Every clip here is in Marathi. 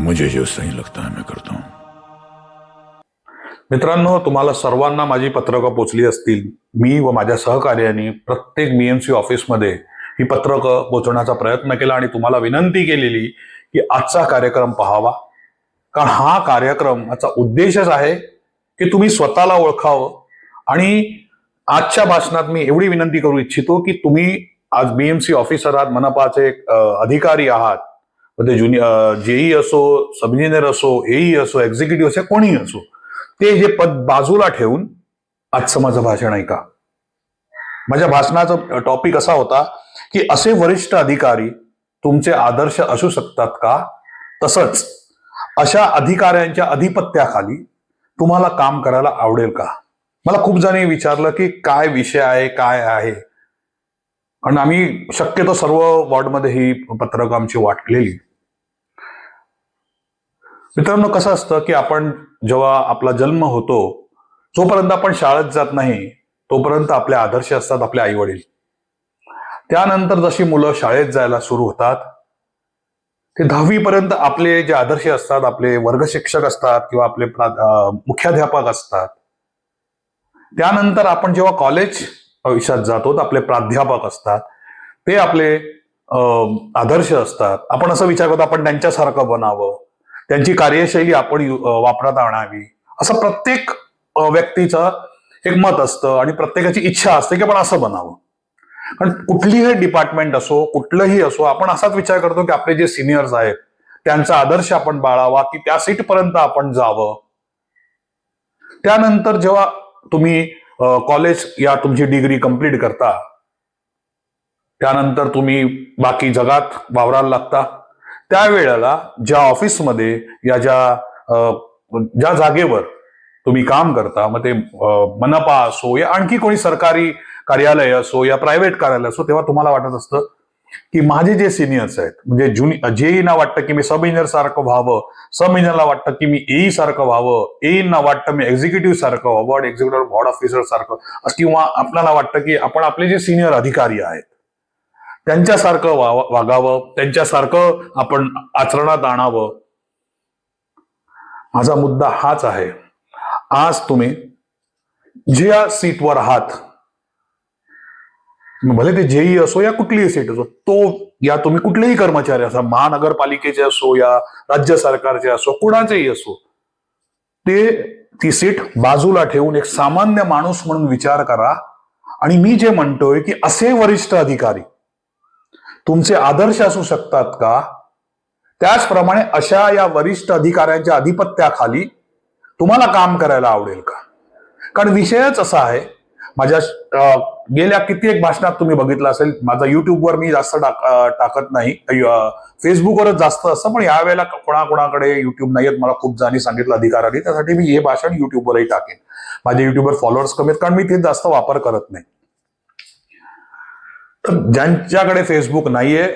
मुझे जो सही लगता है मैं करता हूं। मित्रांनो तुम्हाला सर्वांना माझी पत्रकं पोचली असतील. मी व माझ्या सहकार्याने प्रत्येक बीएमसी ऑफिसमध्ये ही पत्रकं पोचवण्याचा प्रयत्न केला आणि तुम्हाला विनंती केलेली की आजचा कार्यक्रम पहावा. कारण हा कार्यक्रमाचा उद्देशच आहे की तुम्ही स्वतःला ओळखावं. आणि आजच्या भाषणात मी एवढी विनंती करू इच्छितो की तुम्ही आज बीएमसी ऑफिसर आहात मनपाचे अधिकारी आहात. ते ज्युनियर जेई असो सब इंजिनियर असो एई असो एक्झिक्युटिव्ह असो कोणीही असो ते जे पद बाजूला ठेवून आजचं माझं भाषण ऐका माझ्या भाषणाचा टॉपिक असा होता की असे वरिष्ठ अधिकारी तुमचे आदर्श असू शकतात का तसंच अशा अधिकाऱ्यांच्या अधिपत्याखाली तुम्हाला काम करायला आवडेल का मला खूप जणी विचारलं की काय विषय आहे काय आहे कारण आम्ही शक्यतो सर्व वॉर्डमध्ये ही पत्रकं आमची वाटलेली मित्रांनो कसं असतं की आपण जेव्हा आपला जन्म होतो जोपर्यंत आपण शाळेत जात नाही तोपर्यंत आपले आदर्श असतात आपले आई वडील त्यानंतर जशी मुलं शाळेत जायला सुरू होतात ते दहावीपर्यंत आपले जे आदर्श असतात आपले वर्ग शिक्षक असतात किंवा आपले मुख्याध्यापक असतात. त्यानंतर आपण जेव्हा कॉलेज आयुष्यात जातो तर आपले प्राध्यापक असतात. ते आपले आदर्श असतात. आपण असं विचार करतो आपण त्यांच्यासारखं बनावं. त्यांची कार्यशैली आपण वापरात आणावी. असं प्रत्येक व्यक्तीचं एक मत असतं आणि प्रत्येकाची इच्छा असते की आपण असं बनावं. कारण कुठलीही डिपार्टमेंट असो कुठलंही असो आपण असाच विचार करतो की आपले जे सिनियर्स आहेत त्यांचा आदर्श आपण बाळावा की त्या सीटपर्यंत आपण जावं. त्यानंतर जेव्हा तुम्ही कॉलेज या तुमची डिग्री कंप्लीट करता त्यानंतर तुम्ही बाकी जगात वावरायला लागता. त्यावेळेला ज्या ऑफिसमध्ये या ज्या ज्या जागेवर तुम्ही काम करता मग ते मनपा असो या आणखी कोणी सरकारी कार्यालय असो या प्रायव्हेट कार्यालय असो तेव्हा तुम्हाला वाटत असतं की माझे जे सिनियर्स आहेत म्हणजे जुनी जेईना वाटतं की मी सब इंजिनियर सारखं व्हावं सब इंजिनियरला वाटतं की मी एई सारखं व्हावं एईना वाटतं मी एक्झिक्युटिव्ह सारखं व्हावं एक्झिक्युटिव्ह बोर्ड ऑफिसर सारखं असं किंवा आपल्याला वाटतं की आपण आपले जे सिनियर अधिकारी आहेत त्यांच्यासारखं वा वागावं त्यांच्यासारखं आपण आचरणात आणावं. माझा मुद्दा हाच आहे. आज तुम्ही ज्या सीटवर आहात भले ते जेई असो या कुठलीही सीट असो तो या तुम्ही कुठलेही कर्मचारी असा महानगरपालिकेचे असो या राज्य सरकारचे असो कुणाचेही असो ते ती सीट बाजूला ठेवून एक सामान्य माणूस म्हणून विचार करा. आणि मी जे म्हणतोय की असे वरिष्ठ अधिकारी तुमचे आदर्श असू शकतात का? त्याचप्रमाणे अशा या वरिष्ठ अधिकाऱ्यांच्या अधिपत्याखाली तुम्हाला काम करायला आवडेल का? कारण विषयच असा आहे माझ्या गेल्या कित्येक भाषणात तुम्ही बघितलं असेल माझा युट्यूबवर मी जास्त टाक- टाकत नाही फेसबुकवरच जास्त असतं पण यावेळेला कोणाकोणाकडे युट्यूब नाही आहेत मला खूप जणांनी सांगितलं अधिकाराने त्यासाठी मी हे भाषण युट्यूबवरही टाकेन. माझे युट्यूबवर फॉलोअर्स कमी आहेत कारण मी ते जास्त वापर करत नाही. तर ज्यांच्याकडे फेसबुक नाहीये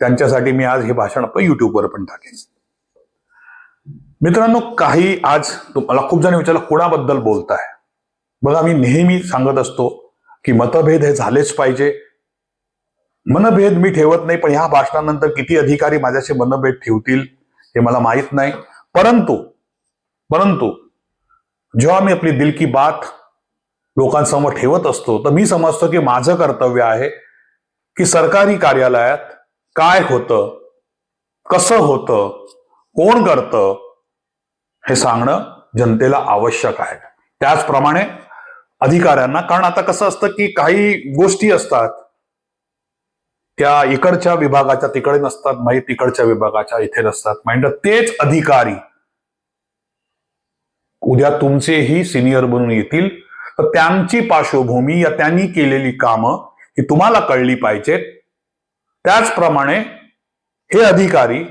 त्यांच्यासाठी मी आज हे भाषण युट्यूबवर पण टाकेन. मित्रांनो काही आज तुम्हाला खूप जण विचारलं कोणाबद्दल बोलताय? बघा मी नेहमी सांगत असतो की मतभेद हे झालेच पाहिजे. मनभेद मी ठेवत नाही पण ह्या भाषणानंतर किती अधिकारी माझ्याशी मनभेद ठेवतील हे मला माहीत नाही. परंतु परंतु जेव्हा मी आपली दिल की बात लोकांसमोर ठेवत असतो तर मी समजतो की माझं कर्तव्य आहे की सरकारी कार्यालयात काय होतं कसं होतं कोण करतं हे सांगणं जनतेला आवश्यक आहे. त्याचप्रमाणे अधिकाऱ्यांना कारण आता कसं असतं की काही गोष्टी असतात त्या इकडच्या विभागाच्या तिकडे नसतात माहीत तिकडच्या विभागाच्या इथे नसतात. म्हणजे तेच अधिकारी उद्या तुमचेही सिनियर बनून येतील. तर त्यांची पार्श्वभूमी या त्यांनी केलेली कामं ही तुम्हाला कळली पाहिजेत. त्याचप्रमाणे हे अधिकारी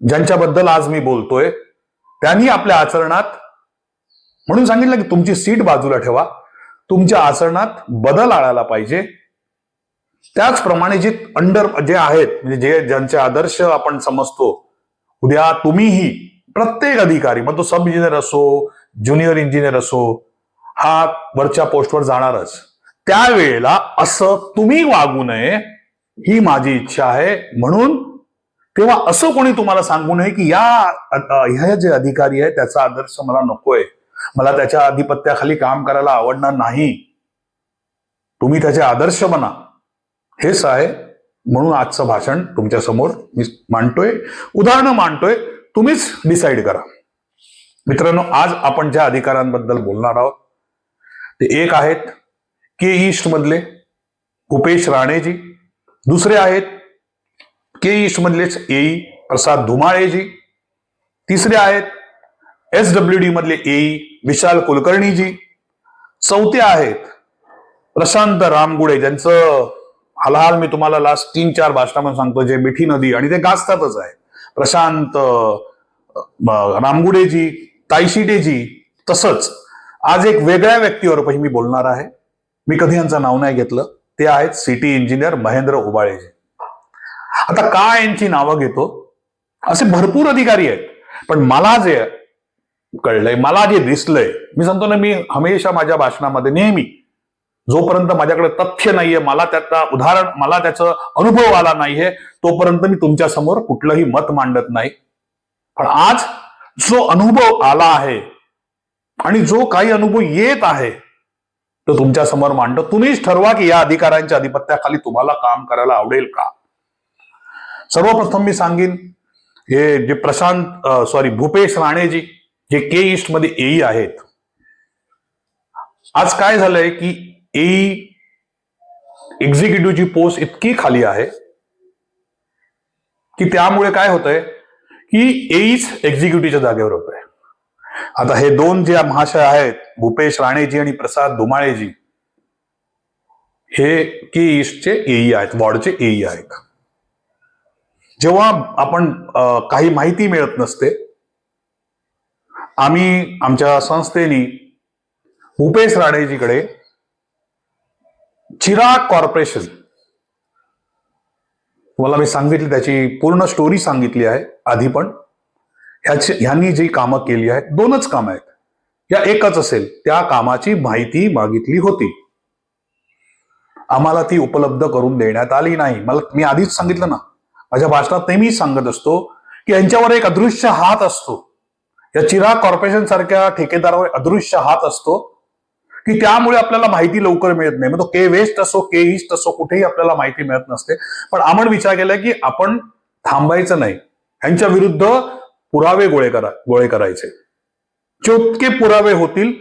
ज्यांच्याबद्दल आज मी बोलतोय त्यांनी आपल्या आचरणात म्हणून सांगितलं की तुमची सीट बाजूला ठेवा. तुमच्या आचरणात बदल आणायला पाहिजे. त्याचप्रमाणे जे अंडर जे आहेत म्हणजे जे ज्यांचे आदर्श आपण समजतो उद्या तुम्हीही प्रत्येक अधिकारी मग तो सब इंजिनियर असो ज्युनियर इंजिनियर असो हा वरच्या पोस्टवर जाणारच. त्यावेळेला असं तुम्ही वागू नये ही माझी इच्छा आहे. म्हणून तेव्हा असं कोणी तुम्हाला सांगू नये की या ह्या जे अधिकारी आहे त्याचा आदर्श मला नकोय. मला त्याच्या आधिपत्याखाली काम करायला आवडणार नाही. तुम्ही त्याचे आदर्श बना. हेच आहे म्हणून आजचं भाषण तुमच्यासमोर मी मांडतोय. उदाहरणं मांडतोय. तुम्हीच डिसाईड करा. मित्रांनो आज आपण ज्या अधिकारांबद्दल बोलणार आहोत ते एक आहेत. के ईस्ट मधले उपेश राणेजी दुसरे आहेत के ईस्ट मधलेच एई प्रसाद धुमाळेजी तिसरे आहेत एस डब्ल्यू डी मधले एई विशाल कुलकर्णीजी चौथे आहेत प्रशांत रामगुडे ज्यांचं हलहाल मी तुम्हाला लास्ट तीन चार भाषणामध्ये सांगतो जे मिठी नदी आणि ते गाजतातच आहे. प्रशांत रामगुडेजी तायशिटेजी तसंच. आज एक वेगळ्या व्यक्तीवर पहिली मी बोलणार आहे. मी कधी यांचं नाव नाही घेतलं. ते आहेत सिटी इंजिनियर महेंद्र उबाळेजी. आता का यांची नावं घेतो? असे भरपूर अधिकारी आहेत. पण मला जे कळलंय मला जे दिसलंय मी सांगतो ना मी हमेशा माझ्या भाषणामध्ये नेहमी जोपर्यंत माझ्याकडे तथ्य नाहीये मला त्याचा उदाहरण मला त्याचा अनुभव आला नाहीये तोपर्यंत मी तुमच्यासमोर कुठलंही मत मांडत नाही. पण आज जो अनुभव आला आहे आणि जो काही अनुभव येत आहे तो तुमच्यासमोर मांडतो. तुम्हीच ठरवा की या अधिकाऱ्यांच्या अधिपत्याखाली तुम्हाला काम करायला आवडेल का? सर्वप्रथम मी सांगेन हे जे प्रशांत सॉरी भूपेश राणेजी जे के ईस्टमध्ये एई आहेत. आज काय झालंय की एई एक्झिक्युटिव्हची पोस्ट इतकी खाली आहे की त्यामुळे काय होतंय की एईच एक्झिक्युटिव्हच्या जागेवर होत आहे आता हे दोन जे महाशय आहेत भूपेश राणेजी आणि प्रसाद धुमाळेजी हे की ईस्टचे एई आहेत वॉर्डचे एई आहेत. जेव्हा आपण काही माहिती मिळत नसते आम्ही आमच्या संस्थेनी भूपेश राणेजीकडे चिराग कॉर्पोरेशन तुम्हाला मी सांगितली त्याची पूर्ण स्टोरी सांगितली आहे आधी पण. ह्याचे ह्यांनी जी कामं केली आहेत दोनच कामं आहेत. या एकच असेल त्या कामाची माहिती मागितली होती. आम्हाला ती उपलब्ध करून देण्यात आली नाही. मला मी आधीच सांगितलं ना माझ्या भाषणात नेहमी सांगत असतो की यांच्यावर एक अदृश्य हात असतो. या चिराग कॉर्पोरेशन सारख्या ठेकेदारावर अदृश्य हात असतो की त्यामुळे आपल्याला माहिती लवकर मिळत नाही. मग तो के वेस्ट असो के ईस्ट असो कुठेही आपल्याला माहिती मिळत नसते. पण आपण विचार केला की आपण थांबायचं नाही. यांच्या विरुद्ध पुरावे गोळे करा गोळे करायचे. जितके पुरावे होतील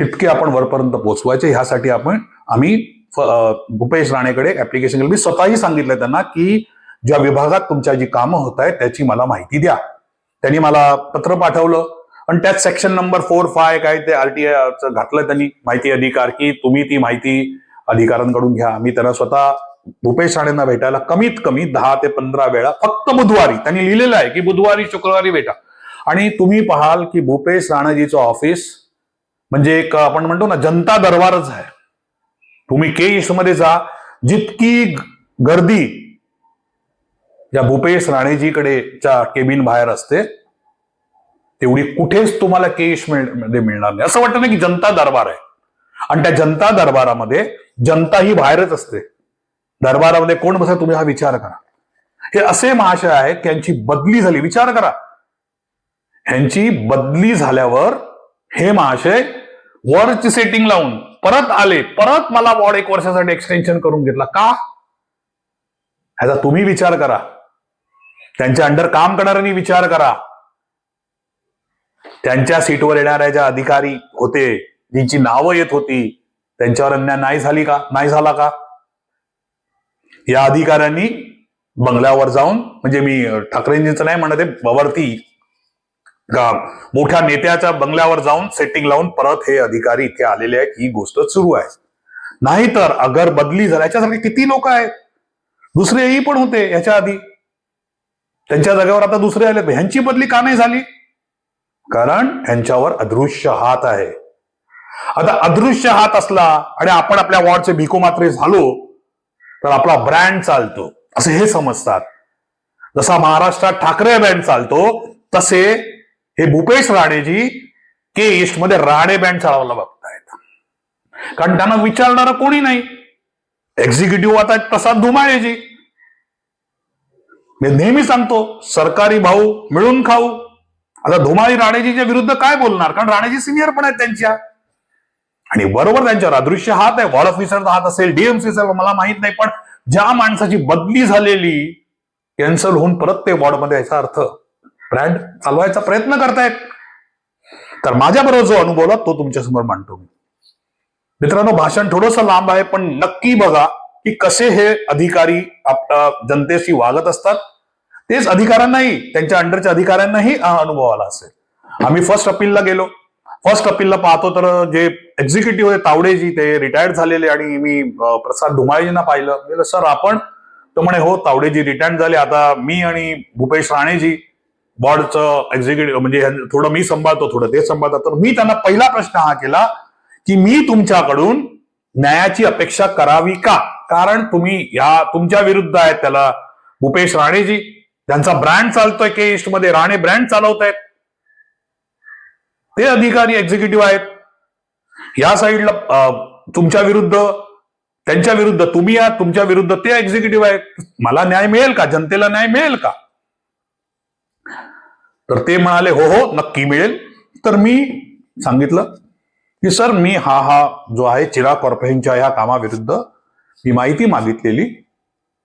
तितके आपण वरपर्यंत पोहोचवायचे ह्यासाठी आपण आम्ही भूपेश राणेकडे ऍप्लिकेशन केलं. मी स्वतःही सांगितलं त्यांना की ज्या विभागात तुमच्या जी कामं होत आहेत त्याची मला माहिती द्या. त्यांनी मला पत्र पाठवलं. आणि त्यात सेक्शन नंबर फोर फाय काय ते आरटीआय घातलं त्यांनी. माहिती अधिकार की तुम्ही ती माहिती अधिकाऱ्यांकडून घ्या. मी त्यांना स्वतः भूपेश राणेंना भेटायला कमीत कमी दहा ते पंधरा वेळा फक्त बुधवारी. त्यांनी लिहिलेलं आहे की बुधवारी शुक्रवारी भेटा. आणि तुम्ही पाहाल की भूपेश राणाजीचं ऑफिस म्हणजे एक आपण म्हणतो ना जनता दरबारच आहे. तुम्ही के मध्ये जा जितकी गर्दी या भूपेश राणेजीकडे च्या केबिन बाहेर असते तेवढी कुठेच तुम्हाला के मध्ये मिळणार नाही. असं वाटतं ना की जनता दरबार आहे. आणि त्या जनता दरबारामध्ये जनता ही बाहेरच असते. दरबारामध्ये कोण बसा तुम्ही हा विचार करा. हे असे महाशय आहेत की यांची बदली झाली. विचार करा. ह्यांची बदली झाल्यावर हे महाशय वरची सेटिंग लावून परत आले. परत मला वॉर्ड एक वर्षासाठी एक्सटेन्शन करून घेतला. का? ह्याचा तुम्ही विचार करा. त्यांच्या अंडर काम करणाऱ्यांनी विचार करा. त्यांच्या सीटवर येणाऱ्या ज्या अधिकारी होते ज्यांची नावं येत होती त्यांच्यावर अन्याय नाही झाली का? नाही झाला का? या अधिकाऱ्यांनी बंगल्यावर जाऊन म्हणजे मी ठाकरेंजींचं नाही म्हणत आहे वरती मोठ्या नेत्याच्या बंगल्यावर जाऊन सेटिंग लावून परत हे अधिकारी इथे आलेले आहेत ही गोष्ट सुरू आहे. नाहीतर अगर बदली झाल्या याच्यासारखे किती लोक आहेत? दुसरेही पण होते याच्या आधी. त्यांच्या जागेवर आता दुसरे आले ह्यांची बदली का नाही झाली? कारण ह्यांच्यावर अदृश्य हात आहे. आता अदृश्य हात असला आणि आपण आपल्या वॉर्डचे भिको मात्रे झालो तर आपला ब्रँड चालतो. असे हे समजतात. जसा महाराष्ट्रात ठाकरे बँड चालतो तसे हे भूपेश राणेजी के ईस्टमध्ये राणे बँड चालवायला बघतायत. कारण त्यांना विचारणारं कोणी नाही. एक्झिक्युटिव्ह आता प्रसाद धुमाळेजी. मी नेहमी सांगतो सरकारी भाऊ मिळून खाऊ. आता धुमाळी राणेजीच्या विरुद्ध काय बोलणार? कारण राणेजी सिनियर पण आहेत त्यांच्या. आणि बरोबर त्यांच्यावर अदृश्य हात आहे. वॉर्ड ऑफिसरचा हात असेल डीएमसी असेल मला माहीत नाही पण ज्या माणसाची बदली झालेली कॅन्सल होऊन परत ते वॉर्डमध्ये याचा अर्थ. ब्रँड चालवायचा प्रयत्न करतायत. तर माझ्याबरोबर जो अनुभव तो तुमच्यासमोर मांडतो मी. मित्रांनो भाषण थोडंसं लांब आहे पण नक्की बघा की कसे हे अधिकारी आपल्या जनतेशी वागत असतात. तेच अधिकाऱ्यांनाही त्यांच्या अंडरच्या अधिकाऱ्यांनाही हा अनुभव आला असेल. आम्ही फर्स्ट अपीलला गेलो. फर्स्ट अपीलला पाहतो तर जे एक्झिक्युटिव्ह होते तावडेजी ते रिटायर्ड झालेले आणि मी प्रसाद धुमाळेजींना पाहिलं. सर आपण? तो म्हणे हो तावडेजी रिटायर्ड झाले. आता मी आणि भूपेश राणेजी बॉर्डचं एक्झिक्युटिव्ह म्हणजे थोडं मी सांभाळतो थोडं ते सांभाळतात. तर मी त्यांना पहिला प्रश्न हा केला की मी तुमच्याकडून न्यायाची अपेक्षा करावी का? कारण तुम्ही या तुमच्या विरुद्ध आहेत त्याला भूपेश राणेजी. त्यांचा ब्रँड चालतोय के ईस्टमध्ये राणे ब्रँड चालवत आहेत ते अधिकारी एक्झिक्युटिव्ह आहेत. या साईडला तुमच्या विरुद्ध त्यांच्या विरुद्ध तुम्ही आहात तुमच्या विरुद्ध ते एक्झिक्युटिव्ह आहेत. मला न्याय मिळेल का? जनतेला न्याय मिळेल का? तर ते म्हणाले हो हो नक्की मिळेल. तर मी सांगितलं की सर मी हा हा जो आहे चिराग कॉर्पोरेशनच्या ह्या कामाविरुद्ध मी माहिती मागितलेली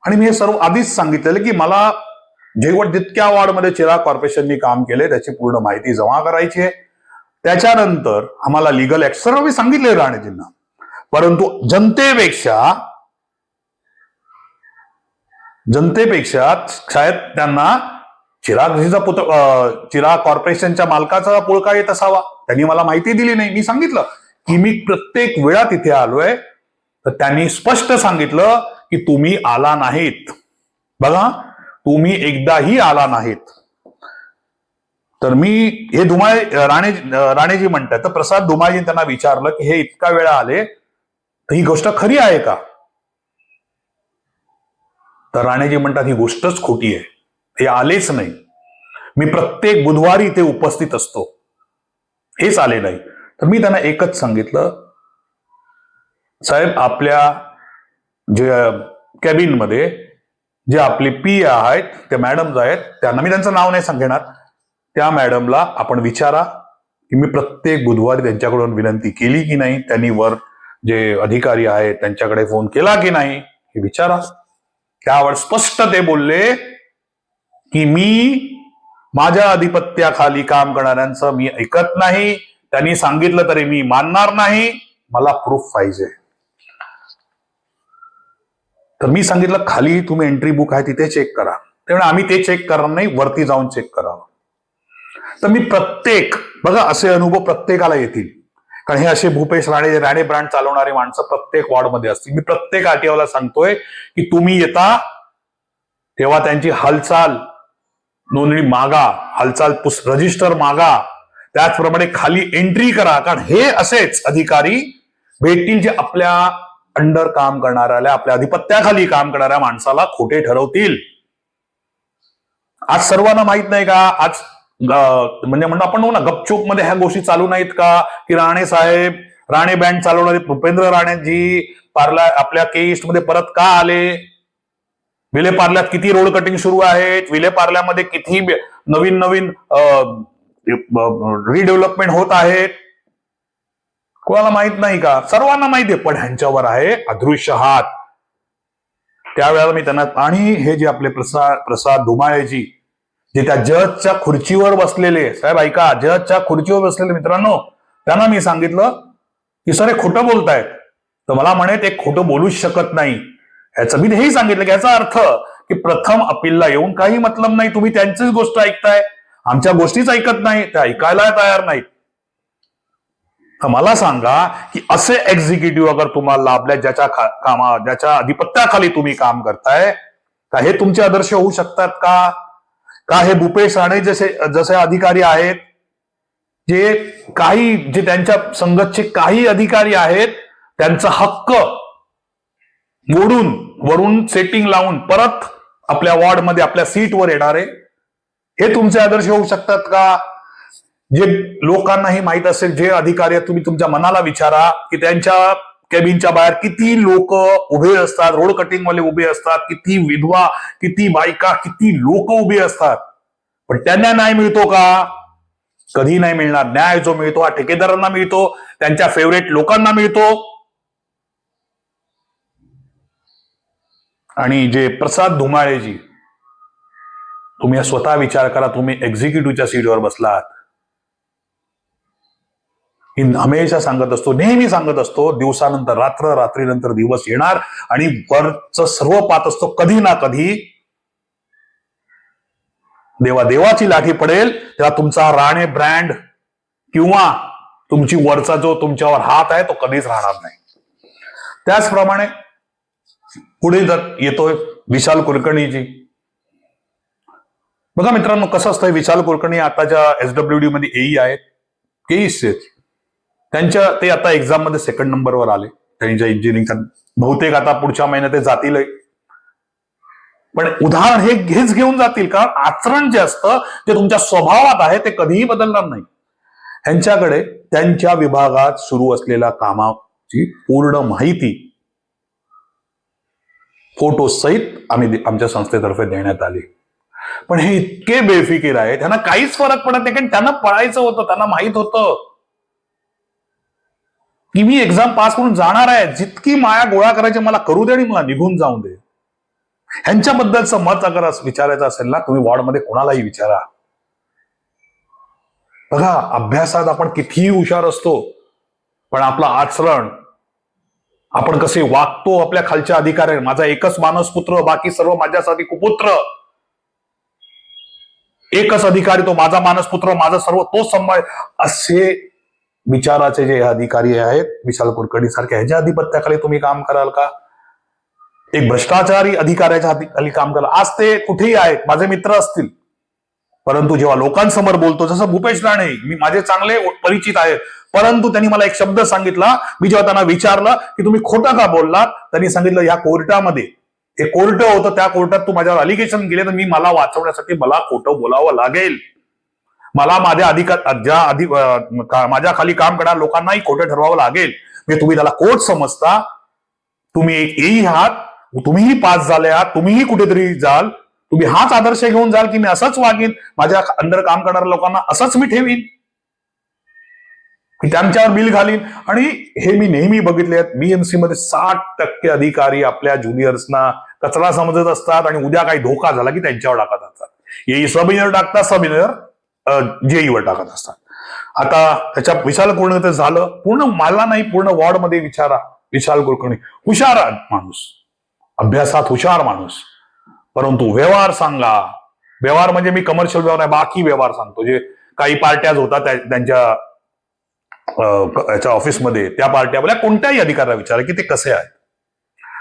आणि मी हे सर्व आधीच सांगितलेलं की मला जेवढ जितक्या वॉर्डमध्ये चिराग कॉर्पोरेशननी काम केले त्याची पूर्ण माहिती जमा करायची आहे. त्याच्यानंतर आम्हाला लिगल ऍक्ट सर्व मी सांगितले राणेजींना. परंतु जनतेपेक्षा जनतेपेक्षा शायद त्यांना चिरागजीचा पुत चिराग कॉर्पोरेशनच्या मालकाचा पुळका येत असावा. त्यांनी मला माहिती दिली नाही. मी सांगितलं की मी प्रत्येक वेळा तिथे आलोय. तर त्यांनी स्पष्ट सांगितलं की तुम्ही आला नाहीत. बघा तुम्ही एकदाही आला नाहीत. तर मी हे धुमाळे राणे राणेजी म्हणतात. तर प्रसाद धुमाळजी त्यांना विचारलं की हे इतका वेळा आले तर ही गोष्ट खरी आहे का? तर राणेजी म्हणतात ही गोष्टच खोटी आहे. हे आलेच नाही. मी प्रत्येक बुधवारी इथे उपस्थित असतो. हेच आले नाही. तर मी त्यांना एकच सांगितलं साहेब आपल्या जे कॅबिनमध्ये जे आपले पी आहेत ते मॅडम्स आहेत त्यांना मी त्यांचं नाव नाही सांगणार. त्या मॅडमला आपण विचारा की मी प्रत्येक बुधवारी त्यांच्याकडून विनंती केली की नाही? त्यांनी वर जे अधिकारी आहेत त्यांच्याकडे फोन केला की नाही? हे विचारा. त्यावर स्पष्ट ते बोलले की मी माझ्या अधिपत्याखाली काम करणाऱ्यांचं मी ऐकत नाही. त्यांनी सांगितलं तरी मी मानणार नाही. मला प्रूफ पाहिजे. तर मी सांगितलं खाली तुम्ही एंट्री बुक आहे तिथे चेक करा. त्यामुळे आम्ही ते चेक करणार नाही वरती जाऊन चेक करावं. तर मी प्रत्येक बघा असे अनुभव प्रत्येकाला येतील. कारण हे असे भूपेश राणे राणे ब्रँड चालवणारे माणसं प्रत्येक वॉर्डमध्ये असतील. मी प्रत्येक आरटीओला सांगतोय की तुम्ही येता तेव्हा त्यांची हालचाल नोंदणी मागा हालचाल रजिस्टर मागा. त्याचप्रमाणे खाली एंट्री करा. कारण हे असेच अधिकारी भेटतील जे आपल्या अंडर काम करणाऱ्याला आपल्या अधिपत्याखाली काम करणाऱ्या माणसाला खोटे ठरवतील. आज सर्वांना माहीत नाही का? आज म्हणजे म्हणतो आपण म्हणू ना गपचूपमध्ये ह्या गोष्टी चालू नाहीत का? की राणे साहेब राणे बँड चालवणारे भूपेंद्र राणेजी पार्ला आपल्या के ईस्टमध्ये परत का आले? विले पार्ल्यात किती रोड कटिंग सुरू आहेत? विले पार्ल्यामध्ये किती नवीन नवीन रिडेव्हलपमेंट होत आहेत? कोणाला माहीत नाही का? सर्वांना माहिती आहे पण ह्यांच्यावर आहे अदृश्य हात. त्यावेळेला मी त्यांना आणि हे जे आपले प्रसाद प्रसाद धुमाळेजी जे त्या जजच्या खुर्चीवर बसलेले साहेब ऐका जजच्या खुर्चीवर बसलेले मित्रांनो त्यांना मी सांगितलं की सर हे खोटं बोलतायत. तर मला म्हणे ते खोटं बोलूच शकत नाही. ह्याचं मी हेही सांगितलं की याचा अर्थ की प्रथम अपीलला येऊन काही मतलब नाही तुम्ही त्यांचीच गोष्ट ऐकताय. आमच्या गोष्टीच ऐकत नाही त्या ऐकायला तयार नाहीत. तर मला सांगा की असे एक्झिक्युटिव्ह अगर तुम्हाला लाभल्या ज्याच्या कामा ज्याच्या अधिपत्याखाली तुम्ही काम करताय का हे तुमचे आदर्श होऊ शकतात का? का हे भूपेश राणे जसे जसे अधिकारी आहेत जे काही जे त्यांच्या संगतचे काही अधिकारी आहेत त्यांचा हक्क मोडून वरून सेटिंग लावून परत आपल्या वॉर्डमध्ये आपल्या सीटवर येणारे हे तुमचे आदर्श होऊ शकतात का? जे लोकांनाही माहीत असेल जे अधिकारी आहेत तुम्ही तुमच्या मनाला विचारा की त्यांच्या कॅबिनच्या बाहेर किती लोक उभे असतात रोड कटिंग वाले उभे असतात किती विधवा किती बायका किती लोक उभे असतात. पण त्यांना न्याय मिळतो का? कधी नाही मिळणार. न्याय जो मिळतो हा ठेकेदारांना मिळतो त्यांच्या फेवरेट लोकांना मिळतो. आणि जे प्रसाद धुमाळेजी तुम्ही स्वतः विचार करा तुम्ही एक्झिक्युटिव्हच्या सीटवर बसलात. ही हमेशा सांगत असतो नेहमी सांगत असतो दिवसानंतर रात्र रात्रीनंतर दिवस येणार आणि वरच सर्व पाहत असतो कधी ना कधी देवा देवाची लाठी पडेल तेव्हा तुमचा राणे ब्रँड किंवा तुमची वरचा जो तुमच्यावर हात आहे तो कधीच राहणार नाही. त्याचप्रमाणे पुढे जर येतोय विशाल कुलकर्णीजी. बघा मित्रांनो कसं असतंय? विशाल कुलकर्णी आताच्या एसडब्ल्यू डी मध्ये एई आहेत. केईस आहेत. त्यांच्या ते आता एक्झाममध्ये सेकंड नंबरवर आले. त्यांच्या इंजिनिअरिंगच्या बहुतेक आता पुढच्या महिन्यात ते जातील पण उदाहरण हे हेच घेऊन जातील कारण आचरण जे असतं ते तुमच्या स्वभावात आहे ते कधीही बदलणार नाही. ह्यांच्याकडे त्यांच्या विभागात सुरू असलेल्या कामाची पूर्ण माहिती फोटो सहित आम्ही आमच्या संस्थेतर्फे देण्यात आली. पण हे इतके बेफिकीर आहेत त्यांना काहीच फरक पडत नाही कारण त्यांना पळायचं होतं त्यांना माहीत होतं. की मी एक्झाम पास करून जाणार आहे. जितकी माया गोळा करायची मला करू दे आणि मला निघून जाऊन दे. ह्यांच्याबद्दलचं मत अगर विचारायचं असेल ना तुम्ही वॉर्डमध्ये कोणालाही विचारा. बघा अभ्यासात आपण कितीही हुशार असतो पण आपलं आचरण आपण कसे वागतो आपल्या खालच्या अधिकारी माझा एकच मानस पुत्र बाकी सर्व माझ्यासाठी कुपुत्र. एकच अधिकारी तो माझा मानसपुत्र माझा सर्व तो सांभाळ असे विचाराचे जे अधिकारी आहेत विशाल कुलकर्णी सारखे ह्याच्या अधिपत्याखाली तुम्ही काम कराल का? एक भ्रष्टाचारी अधिकाऱ्याच्या हाती- खाली काम कराल आज ते कुठेही आहेत माझे मित्र असतील. परंतु जेव्हा लोकांसमोर बोलतो जसं भूपेश राणे मी माझे चांगले परिचित आहेत परंतु त्यांनी मला एक शब्द सांगितला मी जेव्हा त्यांना विचारलं की तुम्ही खोटं का बोललात? त्यांनी सांगितलं या कोर्टामध्ये. हे कोर्ट होतं त्या कोर्टात तू माझ्यावर अलिगेशन गेले तर मी मला वाचवण्यासाठी मला खोटं बोलावं लागेल. मला माझ्या अधिकार ज्या अधि माझ्या खाली काम करणाऱ्या लोकांनाही खोटं ठरवावं लागेल. म्हणजे तुम्ही त्याला कोट समजता. तुम्ही एक येई आहात. तुम्हीही पास झाले आहात. तुम्हीही कुठेतरी जाल. तुम्ही हाच आदर्श घेऊन जाल की मी असंच वागेन. माझ्या अंडर काम करणाऱ्या लोकांना असंच मी ठेवीन. मी त्यांच्यावर बिल घालीन. आणि हे मी नेहमी बघितले आहेत. बीएमसी मध्ये साठ टक्के अधिकारी आपल्या ज्युनियर्सना कचरा समजत असतात आणि उद्या काही धोका झाला की त्यांच्यावर टाकत असतात. हे सब इंजिनियर टाकतात सब इंजिनियर जेईवर टाकत असतात. आता त्याच्या विशाल कुलकर्णी झालं. पूर्ण मला नाही पूर्ण वॉर्डमध्ये विचारा. विशाल कुलकर्णी. हुशार माणूस. अभ्यासात हुशार माणूस. परंतु व्यवहार सांगा. व्यवहार म्हणजे मी कमर्शियल व्यवहार आहे बाकी व्यवहार सांगतो. जे काही पार्ट्याज होतात त्या- त्यांच्या याच्या ऑफिसमध्ये त्या पार्ट्या मला कोणत्याही अधिकाऱ्याला विचारा की ते कसे आहेत.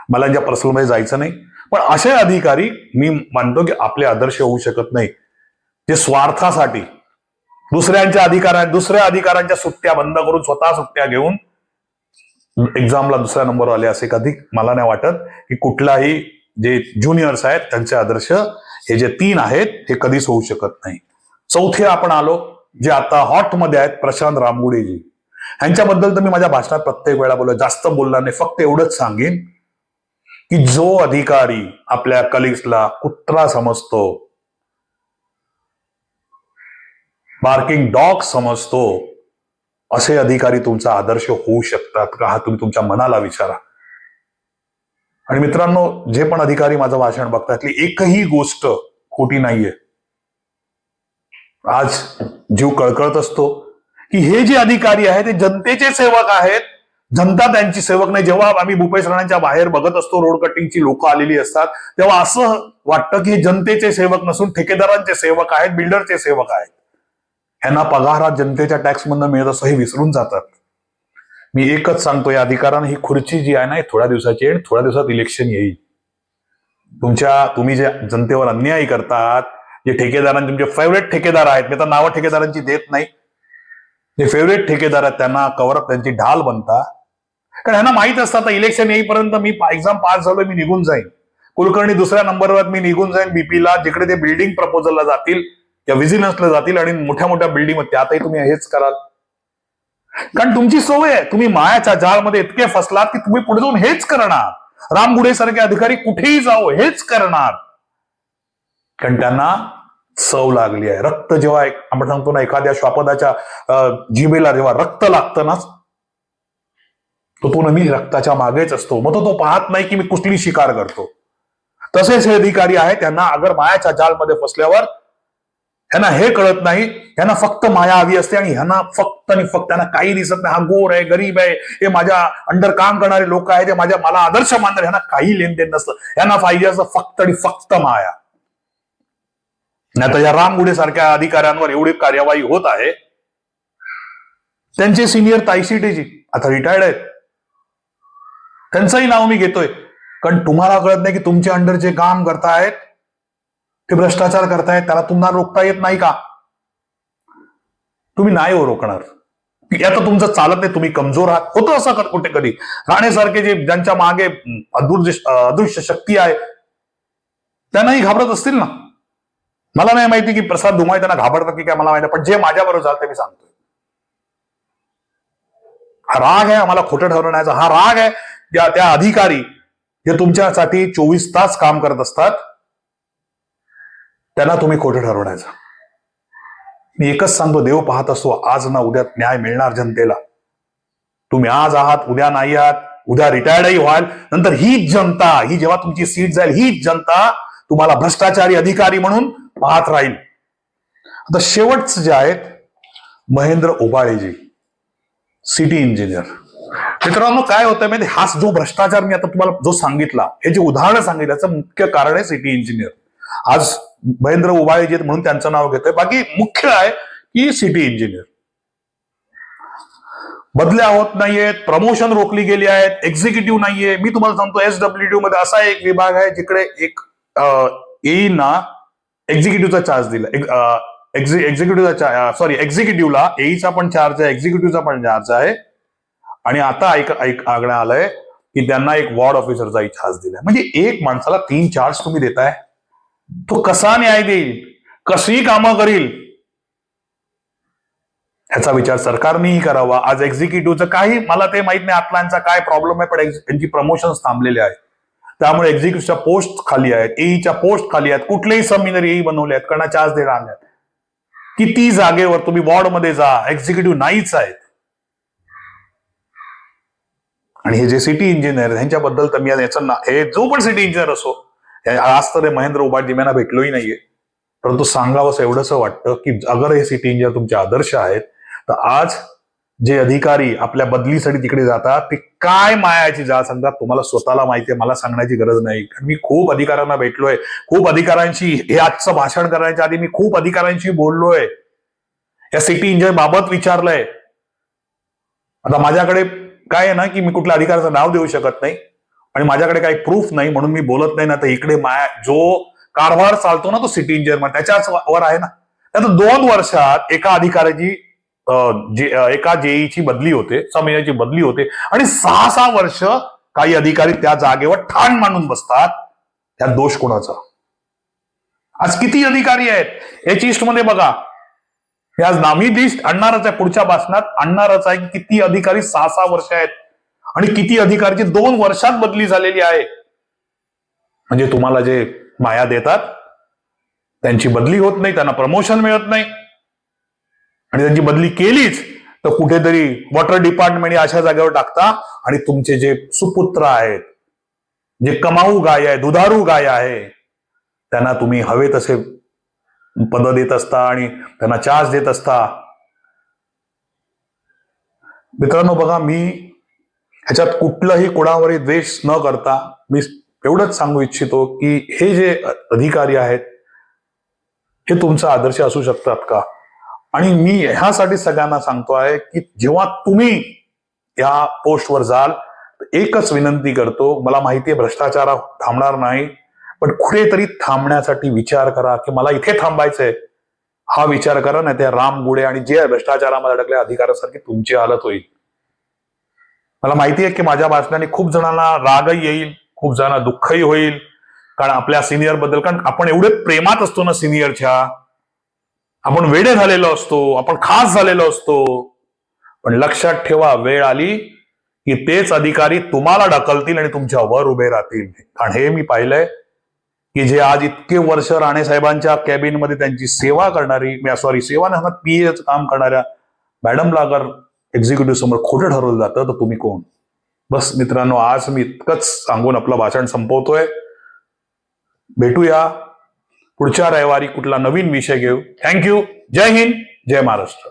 मला ज्या पर्सनलमध्ये जायचं नाही. पण असे अधिकारी मी मानतो की आपले आदर्श होऊ शकत नाही. जे स्वार्थासाठी दुसऱ्यांच्या अधिकारा दुसऱ्या अधिकारांच्या सुट्ट्या बंद करून स्वतः सुट्ट्या घेऊन एक्झामला दुसऱ्या नंबरवर आले असे कधी मला नाही वाटत की कुठलाही जे ज्युनियर्स आहेत त्यांचे आदर्श हे जे तीन आहेत हे कधीच होऊ शकत नाही. चौथे आपण आलो जे आता हॉटमध्ये आहेत प्रशांत रामगुडेजी. ह्यांच्याबद्दल तर मी माझ्या भाषणात प्रत्येक वेळा बोललो जास्त बोलणार नाही फक्त एवढंच सांगेन की जो अधिकारी आपल्या कलिग्सला कुत्रा समजतो बार्किंग डॉग समजतो. असे अधिकारी तुमचा आदर्श होऊ शकतात का हा तुम्ही तुमच्या मनाला विचारा. आणि मित्रांनो जे पण अधिकारी माझं भाषण बघतात एकही गोष्ट खोटी नाहीये. आज जीव कळकळत असतो की हे जे अधिकारी आहेत ते जनतेचे सेवक आहेत. जनता त्यांची सेवक नाही. जेव्हा आम्ही भूपेश राणांच्या बाहेर बघत असतो रोड कटिंगची लोक आलेली असतात तेव्हा असं वाटतं की हे जनतेचे सेवक नसून ठेकेदारांचे सेवक आहेत बिल्डरचे सेवक आहेत. ह्यांना पगार हा जनतेच्या टॅक्स मधनं मिळत असं हे विसरून जातात. मी एकच सांगतो या अधिकारानं ही खुर्ची जी आहे ना ही थोड्या दिवसाची आहे आणि थोड्या दिवसात इलेक्शन येईल. तुमच्या तुम्ही जे जनतेवर अन्याय करतात जे ठेकेदारांचे तुमचे फेवरेट ठेकेदार आहेत मी तर नावं ठेकेदारांची देत नाही. जे फेवरेट ठेकेदार आहेत त्यांना कव्हरअप त्यांची ढाल बनता. कारण ह्यांना माहीत असतं आता इलेक्शन येईपर्यंत मी एक्झाम पास झालो मी निघून जाईन. कुलकर्णी दुसऱ्या नंबरवर मी निघून जाईन बीपीला जिकडे ते बिल्डिंग प्रपोजलला जातील या विजिलन्सला जातील आणि मोठ्या मोठ्या बिल्डिंग त्यातही तुम्ही हेच कराल. कारण तुमची सवय आहे. तुम्ही मायाच्या जाळमध्ये इतके फसलात की तुम्ही पुढे जाऊन हेच करणार. रामगुडे सारखे अधिकारी कुठेही जाओ हेच करणार. कारण त्यांना सव लागली आहे. रक्त जेव्हा आपण सांगतो ना एखाद्या श्वापदाच्या जिबेला जेव्हा रक्त लागतं ना तो तो नेहमी रक्ताच्या मागेच असतो. मग तो तो पाहत नाही की मी कुठली शिकार करतो. तसेच हे अधिकारी आहेत. त्यांना अगर मायाच्या जालमध्ये फसल्यावर ह्यांना हे कळत नाही ह्यांना फक्त माया हवी असते आणि ह्यांना फक्त आणि फक्त त्यांना काही दिसत नाही. हा गोर आहे गरीब आहे हे माझ्या अंडर काम करणारे लोक आहेत ते माझ्या मला आदर्श मानणारे ह्यांना काही लेनदेन नसतं. ह्यांना पाहिजे असं फक्त आणि फक्त माया. नाही तर या रामगुडे सारख्या अधिकाऱ्यांवर एवढी कार्यवाही होत आहे. त्यांचे सिनियर तायसीटेजी आता रिटायर्ड आहेत. त्यांचंही नाव मी घेतोय. कारण तुम्हाला कळत नाही की तुमच्या अंडर जे काम करतायत. ते भ्रष्टाचार करतायत त्याला तुम्हाला रोखता येत नाही का? तुम्ही नाही हो रोखणार. आता तुमचं चालत नाही तुम्ही कमजोर आहात. होतं असं क- कुठे कधी राणेसारखे जे ज्यांच्या मागे अदृश्य शक्ती आहे त्यांनाही घाबरत असतील ना? मला नाही माहिती की प्रसाद धुमाय त्यांना घाबरतात की काय मला माहिती पण जे माझ्याबरोबर झालं ते मी सांगतोय. हा राग आहे आम्हाला खोटं ठरवण्याचा हा राग आहे त्या त्या अधिकारी जे तुमच्यासाठी चोवीस तास काम करत असतात. त्यांना तुम्ही खोटं ठरवण्याचं? मी एकच सांगतो देव पाहत असतो आज ना उद्या न्याय मिळणार जनतेला. तुम्ही आज आहात उद्या नाही आहात उद्या रिटायर्डही व्हाल नंतर हीच जनता ही जेव्हा तुमची सीट जाईल हीच जनता तुम्हाला भ्रष्टाचारी अधिकारी म्हणून पाहत राहील. आता शेवटचं जे आहेत महेंद्र ओबाळेजी सिटी इंजिनियर मित्रांनो काय होतं माहिती हाच जो भ्रष्टाचार मी आता तुम्हाला जो सांगितला हे जे उदाहरण सांगितलं याचं मुख्य कारण आहे सिटी इंजिनियर आज महेंद्र उबाळेजी म्हणून त्यांचं नाव घेतोय. बाकी मुख्य आहे की सिटी इंजिनियर. बदल्या होत नाहीयेत प्रमोशन रोखली गेली आहेत एक्झिक्युटिव्ह नाहीये. मी तुम्हाला सांगतो एस डब्ल्यू मध्ये असा एक विभाग आहे जिकडे एक एईना एक्झिक्युटिव्हचा चार्ज दिला. एक्झिक्युटिव्हचा सॉरी एक्झिक्युटिव्हला एईचा पण चार्ज आहे एक्झिक्युटिव्हचा पण चार्ज आहे. आणि आता ऐक ऐक आगण्यात आलंय की त्यांना एक वॉर्ड ऑफिसरचाही चार्ज दिलाय. म्हणजे एक माणसाला तीन चार्ज तुम्ही देताय. तो कसा न्याय देईल? कशी कामं करील? ह्याचा विचार सरकारनेही करावा. आज एक्झिक्युटिव्हचं काही मला ते माहीत नाही आतल्यांचा काय प्रॉब्लेम आहे पण ex- त्यांची प्रमोशन थांबलेले आहेत. त्यामुळे एक्झिक्युटिव्हच्या पोस्ट खाली आहेत एईच्या पोस्ट खाली आहेत कुठलेही समिनर एई बनवले आहेत त्यांना चार्ज देणार नाहीत. किती जागेवर तुम्ही वॉर्डमध्ये जा एक्झिक्युटिव्ह नाहीच आहेत. आणि हे जे सिटी इंजिनियर ह्यांच्याबद्दल तर मी याचं ना हे जो पण सिटी इंजिनियर असो आज तर महेंद्र उपाध्याय यांना भेटलोही नाहीये. परंतु सांगावंसं एवढंच वाटतं की अगर हे सिटी इंजिनियर तुमचे आदर्श आहेत तर आज जे अधिकारी आपल्या बदलीसाठी तिकडे जातात ते काय मायाची जा सांगतात तुम्हाला स्वतःला माहिती आहे मला सांगण्याची गरज नाही. कारण मी खूप अधिकाऱ्यांना भेटलोय खूप अधिकाऱ्यांशी हे आजचं भाषण करण्याच्या आधी मी खूप अधिकाऱ्यांशी बोललोय. या सिटी इंजिनियर बाबत विचारलंय. आता माझ्याकडे काय आहे ना की मी कुठल्या अधिकाऱ्याचं नाव देऊ शकत नाही. आणि माझ्याकडे काही प्रूफ नाही म्हणून मी बोलत नाही ना तर इकडे माया जो कारभार चालतो ना तो सिटी इंजिनियर त्याच्याच वर आहे ना. आता दोन वर्षात एका अधिकाऱ्याची जे एका जेईची बदली होते समयाची बदली होते आणि सहा सहा वर्ष काही अधिकारी त्या जागेवर ठाण मांडून बसतात त्यात दोष कोणाचा? आज किती अधिकारी आहेत? याची ईस्टमध्ये बघा. हे आज नामी लिस्ट आणणारच आहे पुढच्या भाषणात आणणारच आहे की किती अधिकारी सहा सहा वर्ष आहेत. आणि किती अधिकारची दोन वर्षात बदली झालेली आहे. म्हणजे तुम्हाला जे माया देतात त्यांची बदली होत नाही त्यांना प्रमोशन मिळत नाही. आणि त्यांची बदली केलीच तर कुठेतरी वॉटर डिपार्टमेंट अशा जागेवर टाकता आणि तुमचे जे सुपुत्र आहेत जे कमाऊ गाय आहे दुधारू गाय आहे त्यांना तुम्ही हवे तसे पद देत असता आणि त्यांना चार्ज देत असता. मित्रांनो बघा मी ह्याच्यात कुठलाही कोणावरही द्वेष न करता मी एवढंच सांगू इच्छितो की हे जे अधिकारी आहेत हे तुमचा आदर्श असू शकतात का? आणि मी ह्यासाठी सगळ्यांना सांगतो आहे की जेव्हा तुम्ही या पोस्टवर जाल एकच विनंती करतो मला माहिती आहे भ्रष्टाचार थांबणार नाही पण कुठेतरी थांबण्यासाठी विचार करा की मला इथे थांबायचंय. हा विचार करा नाही त्या राम गुडे आणि जे भ्रष्टाचारामध्ये अडकल्या अधिकारासारखी तुमची हालत होईल. मला माहिती आहे की माझ्या भाषणाने खूप जणांना रागही येईल खूप जणांना दुःखही होईल. कारण आपल्या सिनियरबद्दल कारण आपण एवढे प्रेमात असतो ना सिनियरच्या आपण वेडे झालेलो असतो आपण खास झालेलो असतो. पण लक्षात ठेवा वेळ आली की तेच अधिकारी तुम्हाला ढकलतील आणि तुमच्या वर उभे राहतील. कारण हे मी पाहिलंय की जे आज इतके वर्ष राणे साहेबांच्या कॅबिनमध्ये त्यांची सेवा करणारी सॉरी सेवा नाही पीएच काम करणाऱ्या मॅडमला अगर एक्झिक्युटिव्ह समोर खोटं ठरवलं जातं तर तुम्ही कोण? बस मित्रांनो आज मी इतकंच सांगून आपलं भाषण संपवतोय. भेटूया पुढच्या रविवारी कुठला नवीन विषय घेऊ. थँक्यू जय हिंद जय महाराष्ट्र.